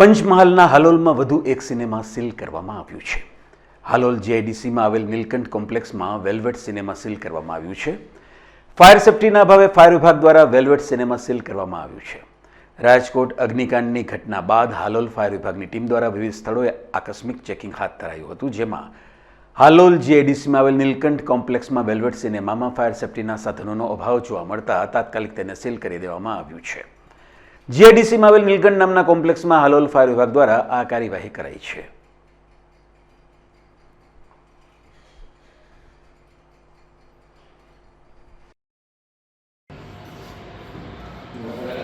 પંચમહાલના હાલોલમાં વધુ એક સિનેમા સીલ કરવામાં આવ્યું છે. હાલોલ જીઆઈડીસીમાં આવેલ નીલકંઠ કોમ્પ્લેક્સમાં વેલ્વેટ સિનેમા સીલ કરવામાં આવ્યું છે. ફાયર સેફટીના અભાવે ફાયર વિભાગ દ્વારા વેલ્વેટ સિનેમા સીલ કરવામાં આવ્યું છે. રાજકોટ અગ્નિકાંડની ઘટના બાદ હાલોલ ફાયર વિભાગની ટીમ દ્વારા વિવિધ સ્થળોએ આકસ્મિક ચેકિંગ હાથ ધરાયું હતું, જેમાં હાલોલ જીઆઈડીસીમાં આવેલ નીલકંઠ કોમ્પ્લેક્સમાં વેલ્વેટ સિનેમામાં ફાયર સેફટીના સાધનોનો અભાવ જોવા મળતા તાત્કાલિક તેને સીલ કરી દેવામાં આવ્યું છે. જીઆઈડીસીમાં આવેલ નીલકંઠ નામના કોમ્પ્લેક્સમાં હાલોલ ફાયર વિભાગ દ્વારા આ કાર્યવાહી કરાઈ છે Thank.